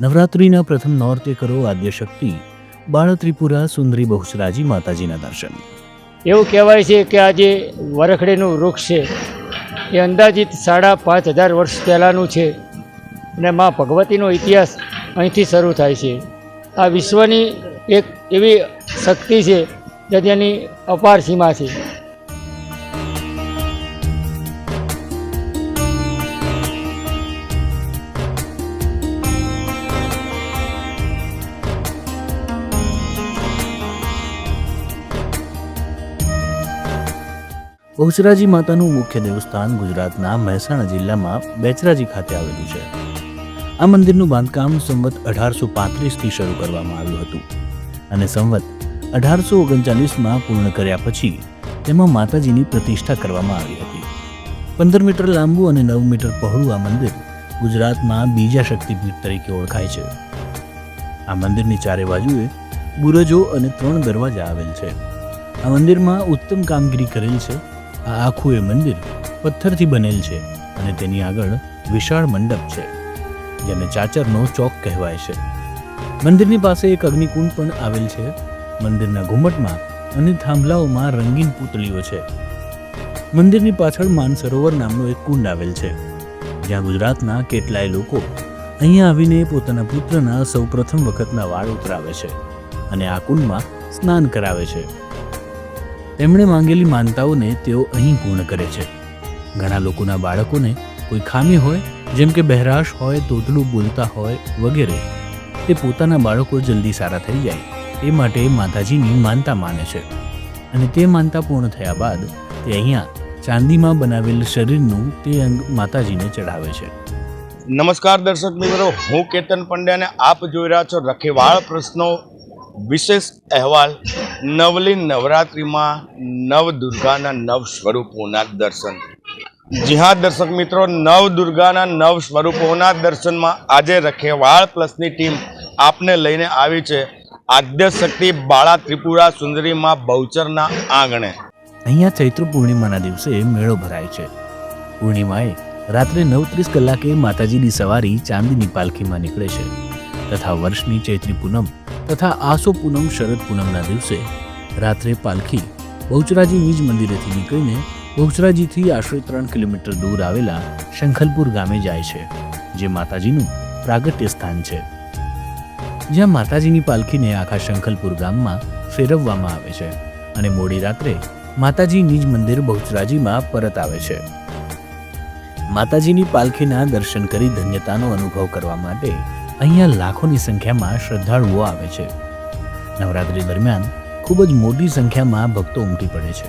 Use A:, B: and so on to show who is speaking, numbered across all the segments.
A: નવરાત્રિના પ્રથમ નોરતે કરો આદ્યશક્તિ બાળ ત્રિપુરા સુંદરી બહુચરાજી માતાજીના દર્શન.
B: એવું કહેવાય છે કે આ જે વરખડીનું વૃક્ષ છે. એ અંદાજિત સાડા પાંચ હજાર વર્ષ પહેલાંનું છે. અને મા ભગવતીનો ઇતિહાસ અહીંથી શરૂ થાય છે. આ વિશ્વની એક એવી શક્તિ છે જે તેની અપાર સીમા છે.
A: બહુચરાજી માતાનું મુખ્ય દેવસ્થાન ગુજરાતના મહેસાણા જિલ્લામાં બેચરાજી ખાતે આવેલું છે. આ મંદિરનું બાંધકામ સંવત અઢારસો પાંત્રીસથી શરૂ કરવામાં આવ્યું હતું અને સંવત અઢારસો ઓગણચાલીસમાં પૂર્ણ કર્યા પછી તેમાં માતાજીની પ્રતિષ્ઠા કરવામાં આવી હતી. પંદર મીટર લાંબુ અને નવ મીટર પહોળું આ મંદિર ગુજરાતમાં બીજા શક્તિપીઠ તરીકે ઓળખાય છે. આ મંદિરની ચારે બાજુએ બુરજો અને ત્રણ દરવાજા આવેલ છે. આ મંદિરમાં ઉત્તમ કામગીરી કરેલ છે આ આખું એ મંદિર પથ્થરથી બનેલ છે અને તેની આગળ વિશાળ મંડપ છે, જેને ચાચરનો ચોક કહેવાય છે. મંદિરની પાસે એક અગ્નિકુંડ પણ આવેલ છે. મંદિરના ઘુમટમાં અને થાંભલાઓમાં રંગીન પૂતળીઓ છે. મંદિરની પાછળ માનસરોવર નામનો એક કુંડ આવેલ છે. જ્યાં ગુજરાતના કેટલાય લોકો અહીંયા આવીને પોતાના પુત્રના સૌપ્રથમ વખતના વાળ ઉતરાવે છે અને આ કુંડમાં સ્નાન કરાવે છે. તેમણે માંગેલી માનતાઓને તેઓ અહીં પૂર્ણ કરે છે. ઘણા લોકોના બાળકોને કોઈ ખામી હોય, જેમ કે બહેરાશ હોય તોતલું બોલતા હોય વગેરે, તે પોતાના બાળકો જલ્દી સારા થઈ જાય, એ માટે માતાજીની માનતા માને છે. અને તે માનતા પૂર્ણ થયા બાદ તે અહીંયા ચાંદીમાં બનાવેલ શરીરનું તે અંગ માતાજીને ચઢાવે છે.
C: નમસ્કાર દર્શક મિત્રો, હું કેતન પંડ્યા અને આપ જોઈ રહ્યા છો રખેવાળ પ્રશ્નો વિશેષ અહેવાલ નવલી નવરાત્રિમાં નવ દુર્ગાના નવ સ્વરૂપોના દર્શન. જી હા દર્શક મિત્રો નવ દુર્ગાના નવ સ્વરૂપોના દર્શનમાં આજે રખેવાળ પ્લસની ટીમ આપને લઈને આવી છે આદ્ય શક્તિ બાળા ત્રિપુરા સુંદરીમાં બહુચરના આંગણે.
A: અહીંયા ચૈત્ર પૂર્ણિમાના દિવસે મેળો ભરાય છે. પૂર્ણિમાએ રાત્રે નવ ત્રીસ કલાકે માતાજીની સવારી ચાંદીની પાલખીમાં નીકળે છે. તથા વર્ષની ચૈત્રી પૂનમ તથા આસો પૂનમ શરદ પૂનમના દિવસે રાત્રે પાલખી બહુચરાજી નિજ મંદિરેથી નીકળીને બહુચરાજીથી આશરે ત્રણ કિલોમીટર દૂર આવેલા શંખલપુર ગામે જાય છે, જે માતાજીનું પ્રાગટ્ય સ્થાન છે. જ્યાં માતાજીની પાલખીને આખા શંખલપુર ગામમાં ફેરવવામાં આવે છે અને મોડી રાત્રે માતાજી નિજ મંદિર બહુચરાજીમાં પરત આવે છે. માતાજીની પાલખીના દર્શન કરી ધન્યતાનો અનુભવ કરવા માટે અહીંયા લાખોની સંખ્યામાં શ્રદ્ધાળુઓ આવે છે. નવરાત્રી દરમિયાન ખૂબ જ મોટી સંખ્યામાં ભક્તો ઉમટી પડે છે.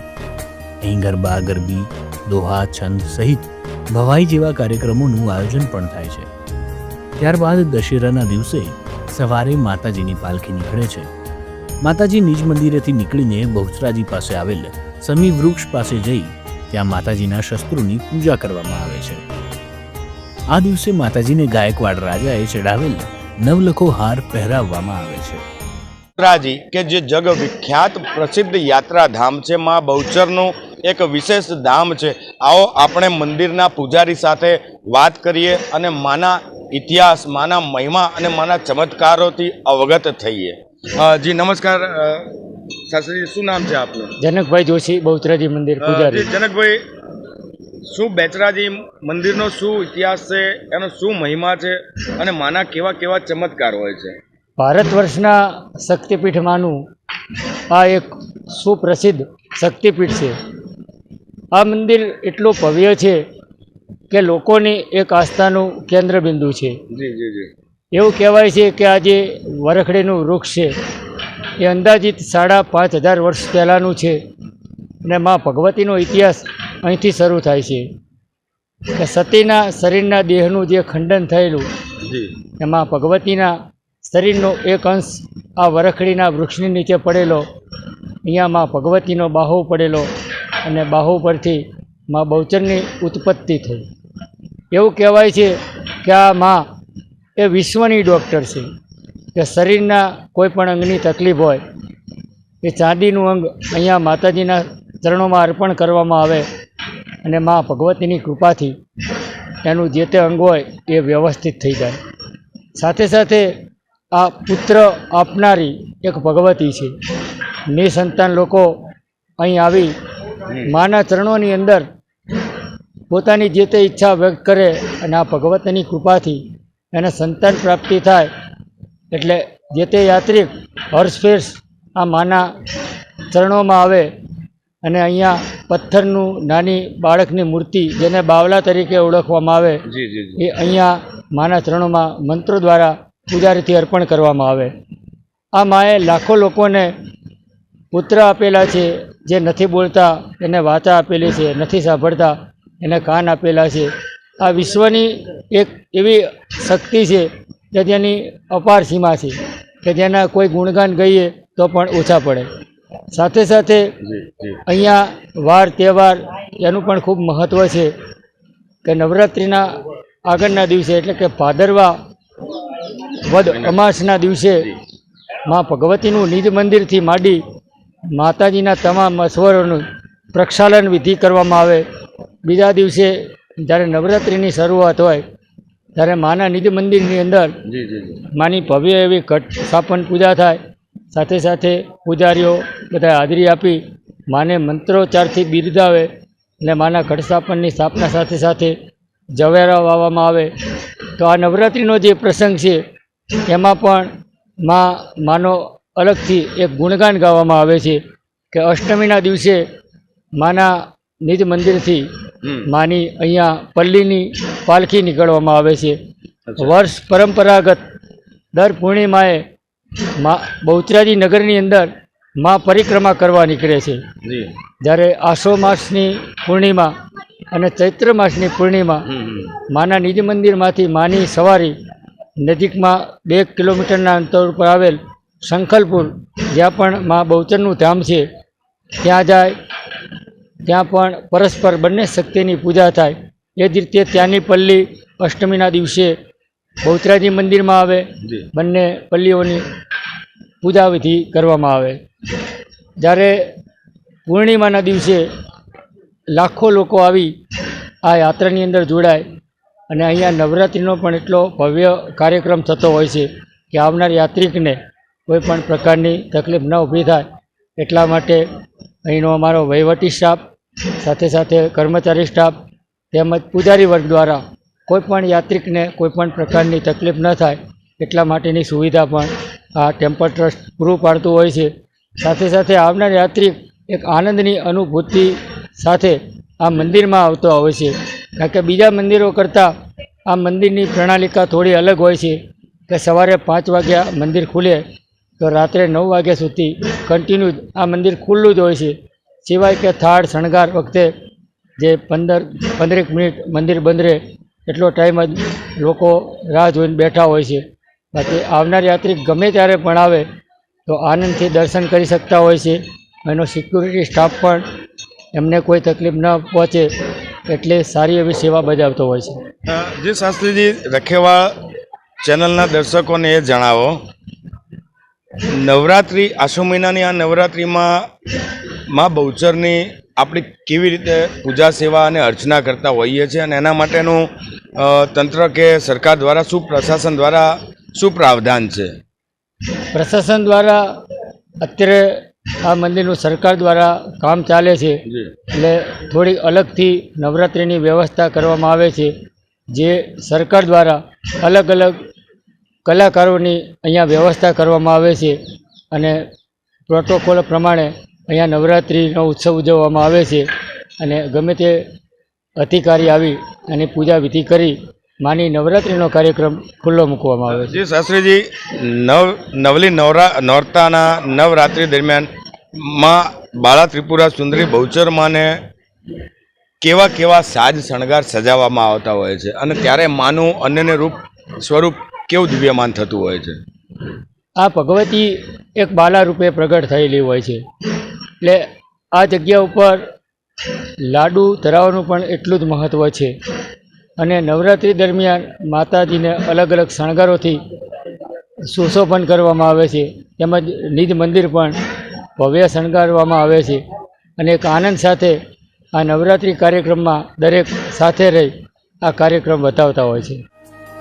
A: અહીં ગરબા ગરબી, દોહા, છંદ સહિત ભવાઈ જેવા કાર્યક્રમોનું આયોજન પણ થાય છે. ત્યારબાદ દશેરાના દિવસે સવારે માતાજીની પાલખી નીકળે છે. માતાજી નિજ મંદિરેથી નીકળીને બહુચરાજી પાસે આવેલ સમી વૃક્ષ પાસે જઈ ત્યાં માતાજીના શસ્ત્રોની પૂજા કરવામાં આવે છે. આ દિવસે માતાજીને ગાયકવાડ રાજાએ ચડાવેલ નવલખો હાર પહેરાવવામાં આવે છે.
C: યાત્રાજી કે જે જગ વિખ્યાત પ્રસિદ્ધ યાત્રાધામ છે માં બહુચરનું એક વિશેષ ધામ છે. આવો આપણે મંદિરના પૂજારી સાથે વાત કરીએ અને માના ઇતિહાસ માના મહિમા અને માના ચમત્કારોથી અવગત થઈએ. જી નમસ્કાર શાસ્ત્રીજી શું નામ છે આપનું?
B: જનકભાઈ જોશી બહુચરાજી મંદિર પૂજારી.
C: જનકભાઈ શું બેચરાજી મંદિરનો શું ઇતિહાસ છે? એનો શું મહિમા છે? અને માના કેવા કેવા ચમત્કાર હોય છે?
B: ભારત વર્ષના શક્તિપીઠમાંનું આ એક સુપ્રસિદ્ધ શક્તિપીઠ છે. આ મંદિર એટલું ભવ્ય છે કે લોકોની એક આસ્થાનું કેન્દ્રબિંદુ છે.
C: જી જી જી.
B: એવું કહેવાય છે કે આ જે વરખડીનું વૃક્ષ છે. એ અંદાજિત સાડા પાંચ હજાર વર્ષ પહેલાંનું છે. અને મા ભગવતીનો ઇતિહાસ અહીંથી શરૂ થાય છે. કે સતીના શરીરના દેહનું જે ખંડન થયેલું એમાં ભગવતીના શરીરનો એક અંશ આ વરખડીના વૃક્ષની નીચે પડેલો અહીંયા માં ભગવતીનો બાહુ પડેલો અને બાહુ પરથી માં બહુચરની ઉત્પત્તિ થઈ. એવું કહેવાય છે કે આ માં એ વિશ્વની ડૉક્ટર છે. કે શરીરના કોઈ પણ અંગની તકલીફ હોય એ ચાંદીનું અંગ અહીંયા માતાજીના ચરણોમાં અર્પણ કરવામાં આવે અને મા ભગવતીની કૃપાથી એનું જે તે અંગ હોય એ વ્યવસ્થિત થઈ જાય. સાથે સાથે આ પુત્ર આપનારી એક ભગવતી છે. નિસંતાન લોકો અહીં આવી માના ચરણોની અંદર પોતાની જે તે ઈચ્છા વ્યક્ત કરે અને આ ભગવતીની કૃપાથી એને સંતાન પ્રાપ્તિ થાય એટલે જે તે યાત્રિક હર્ષફેર્ષ આ માના ચરણોમાં આવે અને અહીંયા પથ્થરનું નાની બાળકની મૂર્તિ જેને બાવલા તરીકે ઓળખવામાં આવે એ અહીંયા માના ચરણોમાં મંત્રો દ્વારા પૂજારીથી અર્પણ કરવામાં આવે. આ માએ લાખો લોકોને પુત્ર આપેલા છે જે નથી બોલતા એને વાચા આપેલી છે નથી સાંભળતા એને કાન આપેલા છે. આ વિશ્વની એક એવી શક્તિ છે કે જેની અપાર સીમા છે કે જેના કોઈ ગુણગાન ગઈએ તો પણ ઓછા પડે. સાથે સાથે અહીંયા વાર તહેવાર એનું પણ ખૂબ મહત્ત્વ છે કે નવરાત્રિના આગળના દિવસે એટલે કે ભાદરવા વદ અમાસના દિવસે માં ભગવતીનું નિજ મંદિરથી માંડી માતાજીના તમામ અશ્વરોનું પ્રક્ષાલન વિધિ કરવામાં આવે. બીજા દિવસે જ્યારે નવરાત્રિની શરૂઆત હોય ત્યારે માના નિજ મંદિરની અંદર માની ભવ્ય એવી ઘટ સ્થાપન પૂજા થાય. સાથે સાથે પૂજારીઓ બધા હાજરી આપી માને મંત્રોચ્ચારથી બિરદાવે અને માના ઘટ સ્થાપનની સ્થાપના સાથે સાથે જવેરા વાવવામાં આવે. તો આ નવરાત્રિનો જે પ્રસંગ છે એમાં પણ મા માનો અલગથી એક ગુણગાન ગાવામાં આવે છે કે અષ્ટમીના દિવસે માના નિજ મંદિરથી માની અહીંયા પલ્લીની પાલખી નીકળવામાં આવે છે. વર્ષ પરંપરાગત દર પૂર્ણિમાએ મા બહુચરાજી નગરની અંદર મા પરિક્રમા કરવા નીકળે છે. જ્યારે આસો માસની પૂર્ણિમા અને ચૈત્ર માસની પૂર્ણિમા માના નિજ મંદિરમાંથી માની સવારી નજીકમાં બે કિલોમીટરના અંતર ઉપર આવેલ શંખલપુર જ્યાં પણ મા બહુચરનું ધામ છે ત્યાં જાય ત્યાં પણ પરસ્પર બંને શક્તિની પૂજા થાય. એ જ રીતે ત્યાંની પલ્લી અષ્ટમીના દિવસે બહુચરાજી મંદિરમાં આવે. બંને પલ્લીઓની પૂજા વિધિ કરવામાં આવે. જ્યારે પૂર્ણિમાના દિવસે લાખો લોકો આવી આ યાત્રાની અંદર જોડાય અને અહીંયા નવરાત્રિનો પણ એટલો ભવ્ય કાર્યક્રમ થતો હોય છે કે આવનાર યાત્રિકને કોઈ પણ પ્રકારની તકલીફ ન ઊભી થાય એટલા માટે અહીંનો અમારો વહીવટી સ્ટાફ, સાથે સાથે કર્મચારી સ્ટાફ તેમજ પૂજારી વર્ગ દ્વારા કોઈ પણ યાત્રિકને કોઈ પણ પ્રકારની તકલીફ ન થાય એટલા માટેની સુવિધા પણ આ ટેમ્પલ ટ્રસ્ટ પૂરું પાડતું હોય છે. સાથે સાથે આવનાર યાત્રિક એક આનંદની અનુભૂતિ સાથે આ મંદિરમાં આવતો હોય છે. કારણ કે બીજા મંદિરો કરતાં આ મંદિરની પ્રણાલિકા થોડી અલગ હોય છે કે સવારે પાંચ વાગ્યા મંદિર ખુલે તો રાત્રે નવ વાગ્યા સુધી કન્ટિન્યુ આ મંદિર ખુલ્લું જ હોય છે. સિવાય કે થાળ શણગાર વખતે જે પંદર, પંદરેક મિનિટ મંદિર બંધ રહે એટલો ટાઈમ જ લોકો રાહ જોઈને બેઠા હોય છે. બાકી આવનાર યાત્રિક ગમે ત્યારે પણ આવે તો આનંદથી દર્શન કરી શકતા હોય છે. એનો સિક્યુરિટી સ્ટાફ પણ એમને કોઈ તકલીફ ન પહોંચે એટલે સારી એવી સેવા બજાવતો હોય છે.
C: જે શાસ્ત્રીજી, રખેવાળ ચેનલના દર્શકોને એ જણાવો. નવરાત્રિ, આસો મહિનાની આ નવરાત્રિમાં માં બહુચરની આપણે કેવી રીતે પૂજા સેવા અને અર્ચના કરતા હોઈએ છીએ અને એના માટેનું તંત્ર કે સરકાર દ્વારા શું પ્રશાસન દ્વારા શું પ્રાવધાન છે?
B: પ્રશાસન દ્વારા અત્યારે આ મંદિરનું સરકાર દ્વારા કામ ચાલે છે. એટલે થોડી અલગથી નવરાત્રિની વ્યવસ્થા કરવામાં આવે છે. જે સરકાર દ્વારા અલગ અલગ કલાકારોની અહીંયા વ્યવસ્થા કરવામાં આવે છે અને પ્રોટોકોલ પ્રમાણે અહીંયા નવરાત્રિનો ઉત્સવ ઉજવવામાં આવે છે. અને ગમે તે અધિકારી આવી અને પૂજા વિધિ કરી માની નવરાત્રિનો કાર્યક્રમ ખુલ્લો મૂકવામાં આવે છે.
C: શાસ્ત્રીજી નવ નવલી નવરા નોરતાના નવરાત્રિ દરમિયાનમાં બાળા ત્રિપુરા સુંદરી બહુચર માને કેવા કેવા સાજ શણગાર સજાવવામાં આવતા હોય છે અને ત્યારે માનું અન્યને રૂપ સ્વરૂપ કેવું દિવ્યમાન થતું હોય છે?
B: આ ભગવતી એક બાલા રૂપે પ્રગટ થયેલી હોય છે. એટલે આ જગ્યા ઉપર લાડુ ધરાવવાનું પણ એટલું જ મહત્ત્વ છે. અને નવરાત્રિ દરમિયાન માતાજીને અલગ અલગ શણગારોથી સુશોભન કરવામાં આવે છે. તેમજ નિજ મંદિર પણ ભવ્ય શણગારવામાં આવે છે અને એક આનંદ સાથે આ નવરાત્રિ કાર્યક્રમમાં દરેક સાથે રહી આ કાર્યક્રમ બતાવતા હોય છે.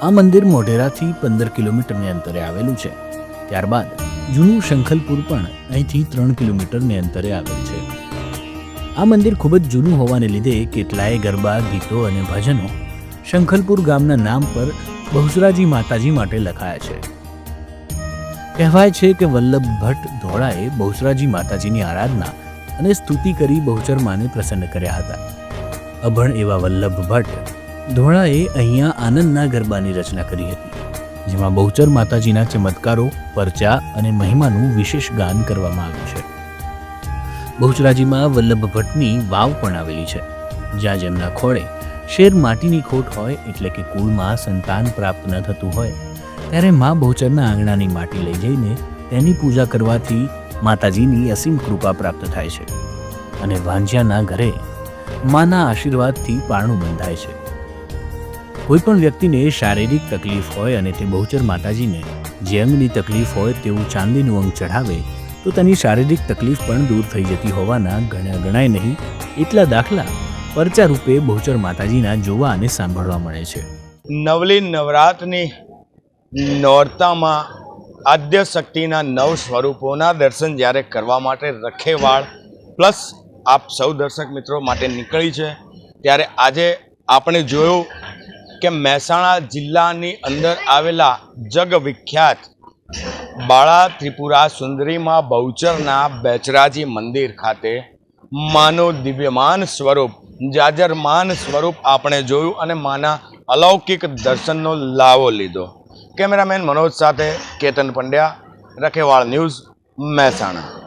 A: આ મંદિર મોઢેરાથી પંદર કિલોમીટરની અંતરે આવેલું છે. ત્યારબાદ જૂનું શંખલપુર પણ અહીંથી ત્રણ કિલોમીટરની અંતરે આવેલ છે. આ મંદિર ખૂબ જ જૂનું હોવાને લીધે કેટલાય ગરબા, ગીતો અને ભજનો શંખલપુર ગામના નામ પર બહુચરાજી માતાજી માટે લખાયા છે. કહેવાય છે કે વલ્લભ ભટ્ટ ધોળાએ બહુચરાજી માતાજીની આરાધના અને સ્તુતિ કરી બહુચર પ્રસન્ન કર્યા હતા. અભણ એવા વલ્લભ ભટ્ટ ધોળાએ અહીંયા આનંદના ગરબાની રચના કરી હતી, જેમાં બહુચર માતાજીના ચમત્કારો, પરચા અને મહિમાનું વિશેષ ગાન કરવામાં આવ્યું છે. બહુચરાજીમાં વલ્લભ ભટ્ટની વાવ પણ આવેલી છે, જ્યાં જેમના ખોળે શેર માટીની ખોટ હોય એટલે કે કુળમાં સંતાન પ્રાપ્ત ન થતું હોય, ત્યારે મા બહુચરના આંગણાની માટી લઈ જઈને તેની પૂજા કરવાથી માતાજીની અસીમ કૃપા પ્રાપ્ત થાય છે અને વાંજ્યાના ઘરે માના આશીર્વાદથી પારણું બંધાય છે. કોઈ પણ વ્યક્તિને શારીરિક તકલીફ હોય અને તે બહુચર માતાજીને જે અંગની તકલીફ હોય તેવું ચાંદીનું અંગ ચઢાવે, તો તેની શારીરિક તકલીફ પણ દૂર થઈ જતી હોવાના ગણ્યા ગણાય નહીં, એટલા દાખલા પરચા રૂપે બહુચર માતાજીના જોવા અને સાંભળવા મળે છે.
C: નવલી નવરાતની નોરતામાં આદ્ય શક્તિના નવ સ્વરૂપોના દર્શન જ્યારે કરવા માટે રખેવાળ, પ્લસ આપ સૌ દર્શક મિત્રો માટે નીકળી છે, ત્યારે આજે આપણે જોયું કે મહેસાણા જિલ્લાની અંદર આવેલા જગ વિખ્યાત બાળા ત્રિપુરા સુંદરીમાં બહુચરના બેચરાજી મંદિર ખાતે માનો દિવ્યમાન સ્વરૂપ જાજરમાન સ્વરૂપ આપણે જોયું અને માના અલૌકિક દર્શનનો લાવો લીધો. કેમેરામેન મનોજ સાથે કેતન પંડ્યા, રખેવાળ ન્યૂઝ મહેસાણા.